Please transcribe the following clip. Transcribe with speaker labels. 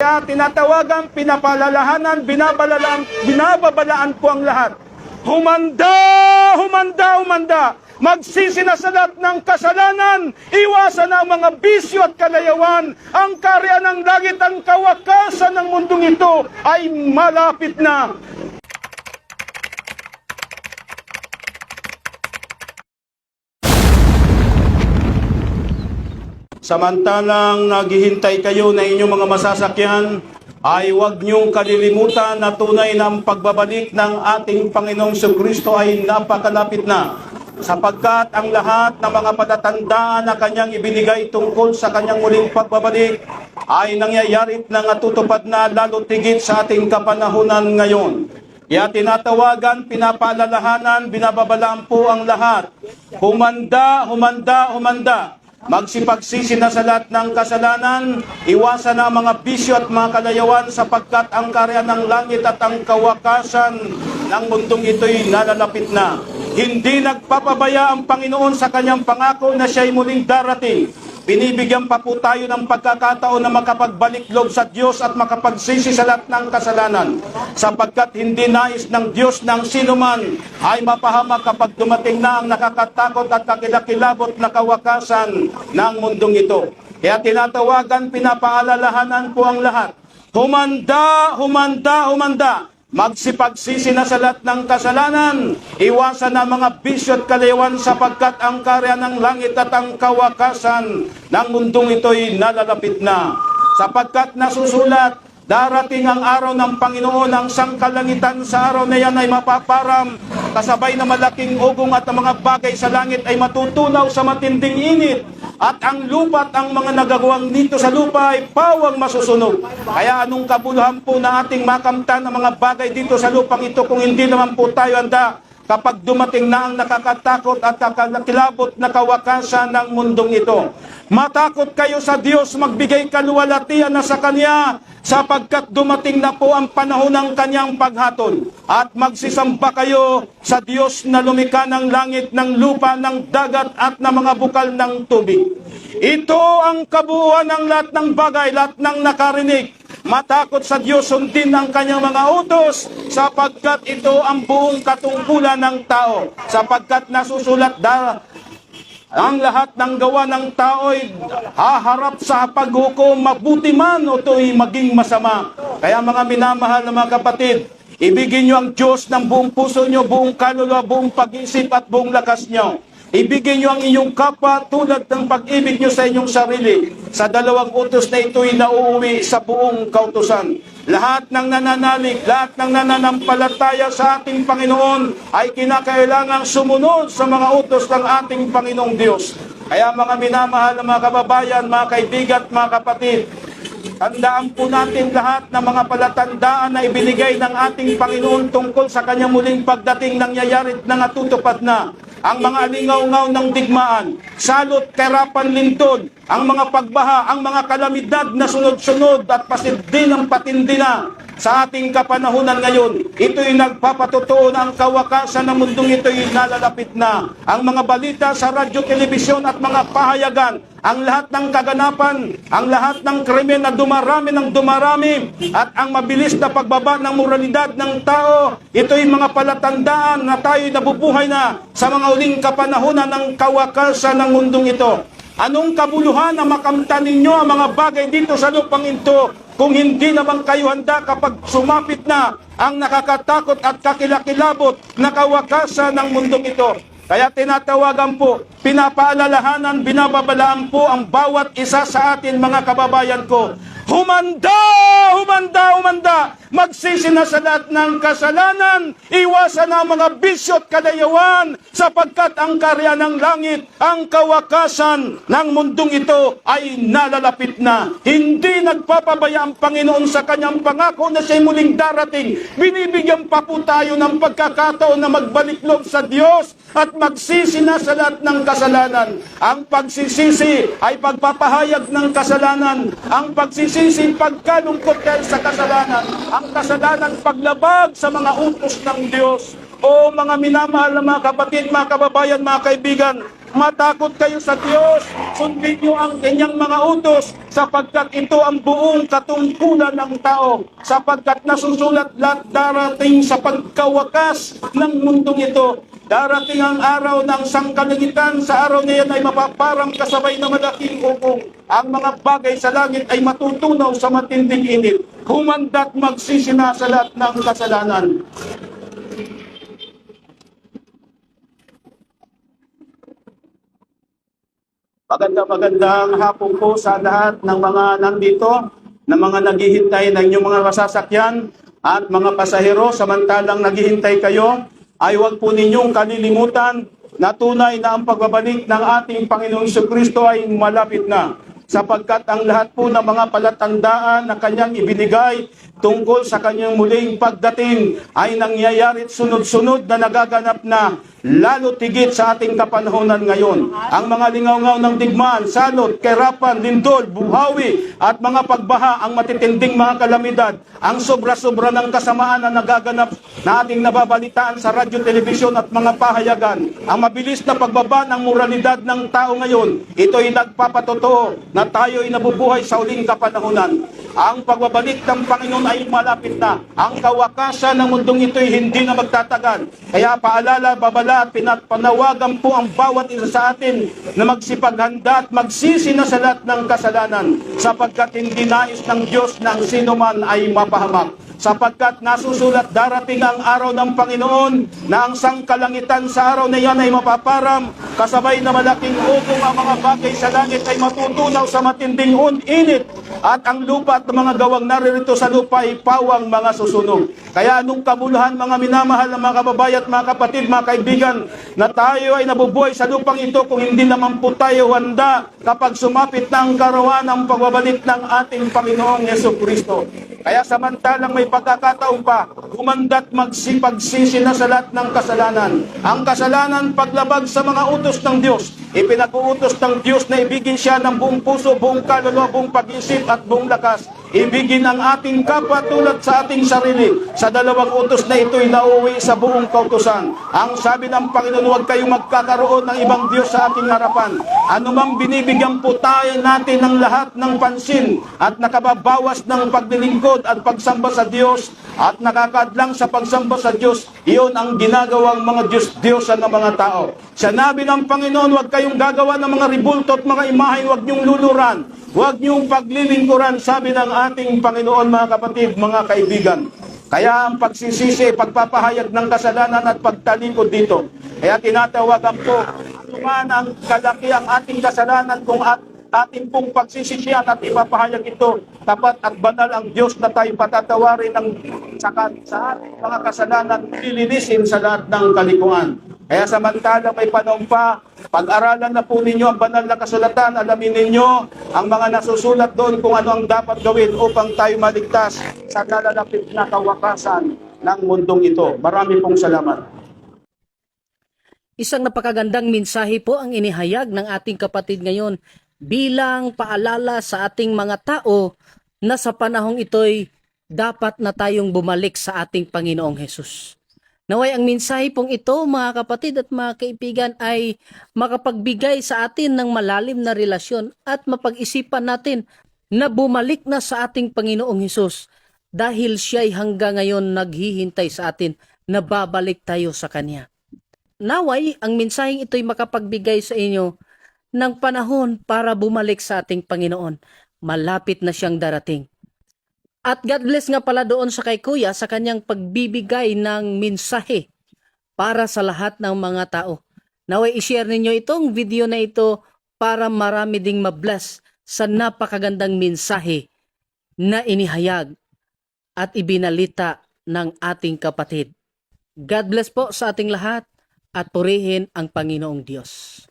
Speaker 1: Kaya tinatawagan, pinapalalahanan, binabalaan, binababalaan po ang lahat. Humanda, humanda, humanda. Magsisinasalat ng kasalanan, iwasan ang mga bisyo at kalayawan. Ang karya ng langit, ang kawakasan ng mundong ito ay malapit na. Samantalang naghihintay kayo na inyong mga masasakyan, ay huwag niyong kalilimutan na tunay ng pagbabalik ng ating Panginoong Kristo ay napakalapit na sapagkat ang lahat ng mga palatandaan na kanyang ibinigay tungkol sa kanyang muling pagbabalik ay nangyayari na natutupad na lalo tigit sa ating kapanahunan ngayon. Kaya tinatawagan, pinapaalalahanan, binababalaan po ang lahat. Humanda, humanda, humanda. Magsipagsisi na sa lahat ng kasalanan, iwasan na ang mga bisyo at mga kalayawan sapagkat ang karya ng langit at ang kawakasan ng mundong ito'y nalalapit na. Hindi nagpapabaya ang Panginoon sa kanyang pangako na siya'y muling darating. Binibigyan pa po tayo ng pagkakataon na makapagbalik loob sa Diyos at makapagsisi sa lahat ng kasalanan. Sapagkat hindi nais ng Diyos ng sinuman ay mapahamak kapag dumating na ang nakakatakot at kakilakilabot na kawakasan ng mundong ito. Kaya tinatawagan, pinapaalalahanan po ang lahat. Humanda, humanda, humanda. Magsipagsisi na sa lahat ng kasalanan, iwasan ang mga bisyo at kalayawan sapagkat ang karya ng langit at ang kawakasan ng mundong ito'y nalalapit na. Sapagkat nasusulat, darating ang araw ng Panginoon, ang sangkalangitan sa araw na yan ay mapaparam, kasabay na malaking ugong at ang mga bagay sa langit ay matutunaw sa matinding init at ang lupa at ang mga nagagawang dito sa lupa ay pawang masusunog. Kaya anong kabuluhan po na ating makamtan ang mga bagay dito sa lupang ito kung hindi naman po tayo handa kapag dumating na ang nakakatakot at kakilabot na kawakasan ng mundong ito. Matakot kayo sa Diyos, magbigay kaluwalhatian na sa Kanya sapagkat dumating na po ang panahon ng Kanyang paghatol. At magsisamba kayo sa Diyos na lumika ng langit, ng lupa, ng dagat at ng mga bukal ng tubig. Ito ang kabuuan ng lahat ng bagay, lahat ng nakarinig. Matakot sa Diyos, sundin ang kanyang mga utos, sapagkat ito ang buong katungkulan ng tao. Sapagkat nasusulat da, ang lahat ng gawa ng tao ay haharap sa paghukom, mabuti man o ito'y maging masama. Kaya mga minamahal na mga kapatid, ibigin nyo ang Diyos ng buong puso nyo, buong kaluluwa, buong pag-isip at buong lakas nyo. Ibigin nyo ang inyong kapwa tulad ng pag-ibig nyo sa inyong sarili. Sa dalawang utos na ito'y nauuwi sa buong kautusan. Lahat ng nananalig, lahat ng nananampalataya sa ating Panginoon ay kinakailangang sumunod sa mga utos ng ating Panginoong Diyos. Kaya mga minamahal na mga kababayan, mga kaibigan, at mga kapatid, Tandaan po natin lahat ng mga palatandaan na ibinigay ng ating Panginoon tungkol sa kanyang muling pagdating nangyayari na natutupad na. Ang mga alingaw-ngaw ng digmaan, salot, karapan, lintod, ang mga pagbaha, ang mga kalamidad na sunod-sunod at pasiddi ng patindi na sa ating kapanahunan ngayon. Ito'y nagpapatotoo na ang kawakasan ng mundong ito'y nalalapit na. Ang mga balita sa radyo, telebisyon at mga pahayagan, ang lahat ng kaganapan, ang lahat ng krimen na dumarami ng dumarami, at ang mabilis na pagbaba ng moralidad ng tao, ito'y mga palatandaan na tayo'y nabubuhay na sa mga uling kapanahunan ng kawakasan ng mundong ito. Anong kabuluhan na makamtan ninyo ang mga bagay dito sa lupang ito kung hindi naman kayo handa kapag sumapit na ang nakakatakot at kakilakilabot na kawakasan ng mundong ito. Kaya tinatawagan po, pinapaalalahanan, binababalaan po ang bawat isa sa atin mga kababayan ko. Humanda! Humanda! Humanda! Magsisi na sa lahat ng kasalanan, iwasan ang mga bisyo at kalayawan, sapagkat ang karya ng langit, ang kawakasan ng mundong ito ay nalalapit na. Hindi nagpapabaya ang Panginoon sa kanyang pangako na siya'y muling darating. Binibigyan pa po tayo ng pagkakataon na magbalik loob sa Diyos at magsisi na sa lahat ng kasalanan. Ang pagsisisi ay pagpapahayag ng kasalanan. Ang pagsisisi pagkalungkot sa kasalanan. Ang kasalanan paglabag sa mga utos ng Diyos. O mga minamahal na mga kapatid, mga kababayan, mga kaibigan, matakot kayo sa Diyos. Sundin niyo ang kanyang mga utos sapagkat ito ang buong katungkulan ng tao sapagkat nasusulat lahat darating sa pagkawakas ng mundong ito. Darating ang araw ng sangkalagitan, sa araw na yan ay mapaparang kasabay na malaking ugong. Ang mga bagay sa langit ay matutunaw sa matinding init. Humanda't magsisina sa lahat ng kasalanan. Maganda magandang hapon po sa lahat ng mga nandito, na mga naghihintay ng inyong mga masasakyan at mga pasahero. Samantalang naghihintay kayo ay huwag po ninyong kalilimutan na tunay na ang pagbabalik ng ating Panginoong Kristo ay malapit na. Sapagkat ang lahat po ng mga palatandaan na kanyang ibinigay tungkol sa kanyang muling pagdating ay nangyayari sunod-sunod na nagaganap na lalo tigit sa ating kapanahonan ngayon. Ang mga lingaw-ngaw ng digmaan, salot, kerapan, lindol, buhawi at mga pagbaha, ang matitinding mga kalamidad, ang sobra-sobra ng kasamaan na nagaganap na ating nababalitaan sa radyo, telebisyon at mga pahayagan, ang mabilis na pagbaba ng moralidad ng tao ngayon, ito ay nagpapatotoo na tayo ay nabubuhay sa uling kapanahonan. Ang pagbabalik ng Panginoon ay malapit na. Ang kawakasan ng mundong ito ay hindi na magtatagal. Kaya paalala, babala at pinapanawagan po ang bawat isa sa atin na magsipaghanda at magsisi na sa lahat ng kasalanan sapagkat hindi nais ng Diyos na ang sino man ay mapahamak sapagkat nasusulat darating ang araw ng Panginoon na ang sangkalangitan sa araw na yan ay mapaparam, kasabay na malaking ugong ang mga bagay sa langit ay matutunaw sa matinding un init at ang lupa at mga gawang naririto sa lupa ay pawang mga susunog. Kaya anong kabuluhan mga minamahal na mga kababayan at mga kapatid, mga kaibigan, na tayo ay nabubuhay sa lupang ito kung hindi naman po tayo handa kapag sumapit na ang karawan ng pagbabalik ng ating Panginoong Yeso Kristo. Kaya samantalang may pagkakataon pa, umandat magsipagsisi na sa lahat ng kasalanan. Ang kasalanan paglabag sa mga utos ng Diyos. Ipinag-uutos ng Diyos na ibigin siya ng buong puso, buong kaluluwa, buong pag-isip at buong lakas. Ibigin ang ating kapwa tulad sa ating sarili. Sa dalawang utos na ito'y nauwi sa buong kautusan. Ang sabi ng Panginoon, huwag kayong magkakaroon ng ibang Diyos sa ating harapan. Anumang binibigyan po tayo natin ng lahat ng pansin at nakababawas ng paglilingkod at pagsamba sa Diyos at nakakadlang sa pagsamba sa Diyos, iyon ang ginagawang mga Diyos-Diyosan ng mga tao. Sinabi ng Panginoon, huwag kayong gagawa ng mga ribulto at mga imahe, huwag niyong luluran, huwag niyong paglilingkuran, sabi ng ating Panginoon mga kapatid, mga kaibigan. Kaya ang pagsisisi, pagpapahayag ng kasalanan at pagtalikod dito. Kaya tinatawagan po, ano man ang kalaki ang ating kasalanan kung at ating pong pagsisisihan at ipapahayag ito, tapat at banal ang Diyos na tayo patatawarin ng sa, sa ating mga kasalanan, lilinisin sa lahat ng kalikuan. Kaya samantalang may panahon pa, pag-aralan na po ninyo ang banal na kasulatan, alamin ninyo ang mga nasusulat doon kung ano ang dapat gawin upang tayo maligtas sa nalalapit na kawakasan ng mundong ito. Marami pong salamat.
Speaker 2: Isang napakagandang mensahe po ang inihayag ng ating kapatid ngayon bilang paalala sa ating mga tao na sa panahong ito'y dapat na tayong bumalik sa ating Panginoong Hesus. Naway ang mensahe pong ito mga kapatid at mga kaibigan ay makapagbigay sa atin ng malalim na relasyon at mapag-isipan natin na bumalik na sa ating Panginoong Hesus dahil siya'y hanggang ngayon naghihintay sa atin na babalik tayo sa Kanya. Naway, ang mensaheng ito'y makapagbigay sa inyo ng panahon para bumalik sa ating Panginoon. Malapit na siyang darating. At God bless nga pala doon sa kay Kuya sa kanyang pagbibigay ng mensahe para sa lahat ng mga tao. Naway i-share ninyo itong video na ito para marami ding mabless sa napakagandang mensahe na inihayag at ibinalita ng ating kapatid. God bless po sa ating lahat at purihin ang Panginoong Diyos.